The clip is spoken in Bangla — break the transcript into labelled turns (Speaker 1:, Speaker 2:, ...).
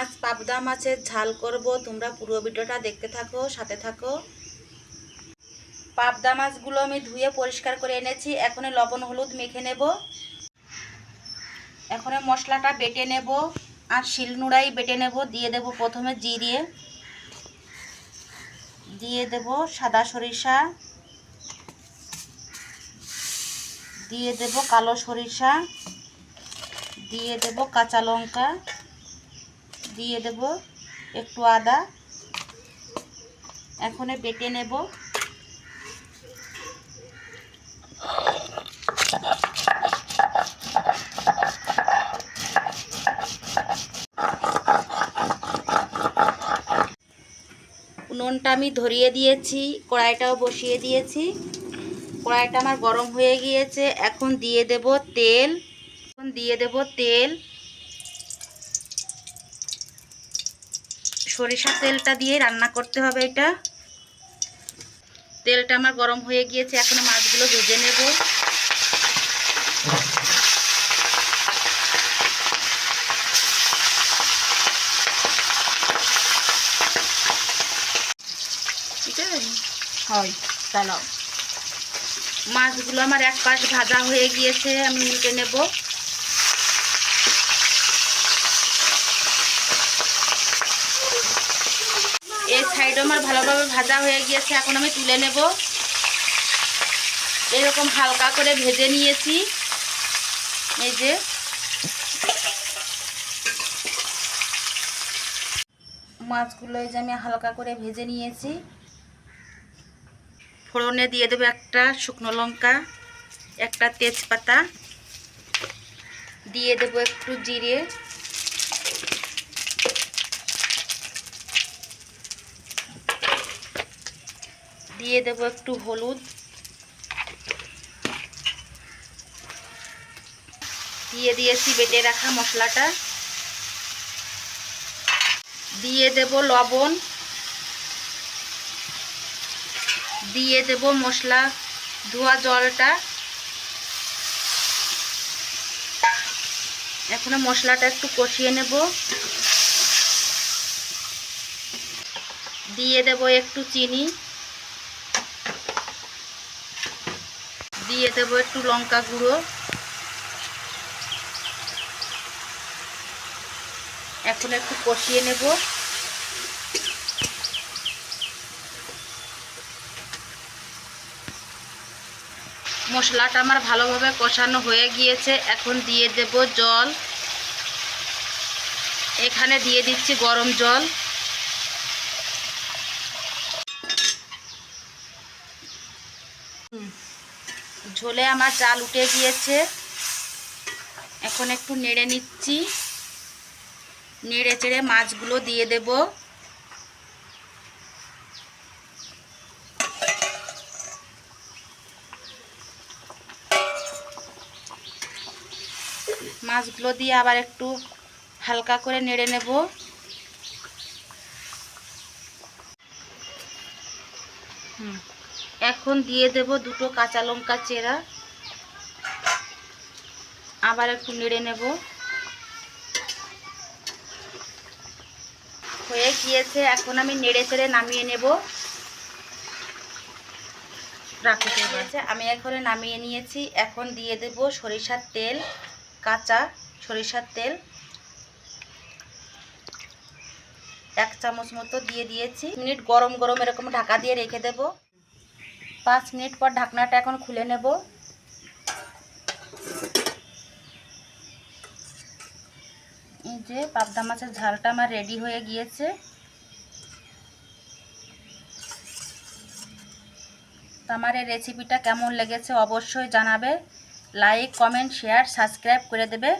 Speaker 1: আজ পাবদা মাছের ঝাল করব। তোমরা পুরো ভিডিওটা দেখতে থাকো, সাথে থাকো। পাবদা মাছগুলো আমি ধুয়ে পরিষ্কার করে এনেছি। এখন লবণ, হলুদ মেখে নেব। এখন মশলাটা বেটে নেব আর শিলনোড়াই বেটে নেব। দিয়ে দেব প্রথমে জিরে। দিয়ে দেব সাদা সরিষা। দিয়ে দেব কালো সরিষা। দিয়ে দেব কাঁচা লঙ্কা। দিয়ে দেব একটু আদা। এখন বেটে নেব। উনুনটা আমি ধরিয়ে দিয়েছি, কড়াইটাও বসিয়ে দিয়েছি। কড়াইটা আমার গরম হয়ে গিয়েছে, এখন দিয়ে দেব তেল। এখন দিয়ে দেব তেল। সরিষা তেলটা দিয়ে রান্না করতে হবে এটা। তেলটা আমার গরম হয়ে গিয়েছে এখন মাছগুলো ভেজে নেব। ঠিক আছে? হয় চালাও মাছগুলো আমার এক পাশ ভাজা হয়ে গিয়েছে আমি উল্টে নেব। এই সাইডও আমার ভালোভাবে ভাজা হয়ে গিয়েছে, এখন আমি তুলে নেব। এরকম হালকা করে ভেজে নিয়েছি। এই যে। মাছগুলো এই যে আমি হালকা করে ভেজে নিয়েছি। ফোড়নে দিয়ে দেবো একটা শুকনো লঙ্কা, একটা তেজপাতা। দিয়ে দেবো একটু জিরে। দিয়ে দেবো একটু হলুদ। দিয়ে দিয়েছি বেটে রাখা মশলাটা। দিয়ে দেব লবণ। দিয়ে দেব মশলা, ধোয়া জলটা। এখন মশলাটা একটু কষিয়ে নেব। দিয়ে দেব একটু চিনি। দিয়ে দেব একটু লঙ্কা গুঁড়ো। এখন একটু কষিয়ে নেব। মশলাটা আমার ভালোভাবে কষানো হয়ে গিয়েছে। এখন দিয়ে দেব জল। এখানে দিয়ে দিচ্ছি গরম জল। ঝোলে আমার চাল উঠে গিয়েছে। এখন একটু নেড়ে নিচ্ছি। নেড়ে চেড়ে মাছগুলো দিয়ে দেব। মাছগুলো দিয়ে আবার একটু হালকা করে নেড়ে নেব। হুম। এখন দিয়ে দেব দুটো কাঁচা লঙ্কা চেরা। আবার একটু নেড়ে নেব। হয়ে গিয়েছে, এখন আমি নেড়ে চেড়ে নামিয়ে নেব। রাখতে আমি এখন নামিয়ে নিয়েছি। এখন দিয়ে দেব সরিষার তেল, কাঁচা সরিষার তেল। এক চামচ মতো দিয়ে দিয়েছি। মিনিট গরম গরম এরকম ঢাকা দিয়ে রেখে দেব। পাঁচ মিনিট পর ঢাকনাটা এখন খুলে নেব। এই যে পাবদা মাছের ঝালটা আমার রেডি হয়ে গিয়েছে। আমার এই রেসিপিটা কেমন লেগেছে অবশ্যই জানাবে। লাইক কমেন্ট শেয়ার সাবস্ক্রাইব করে দেবে।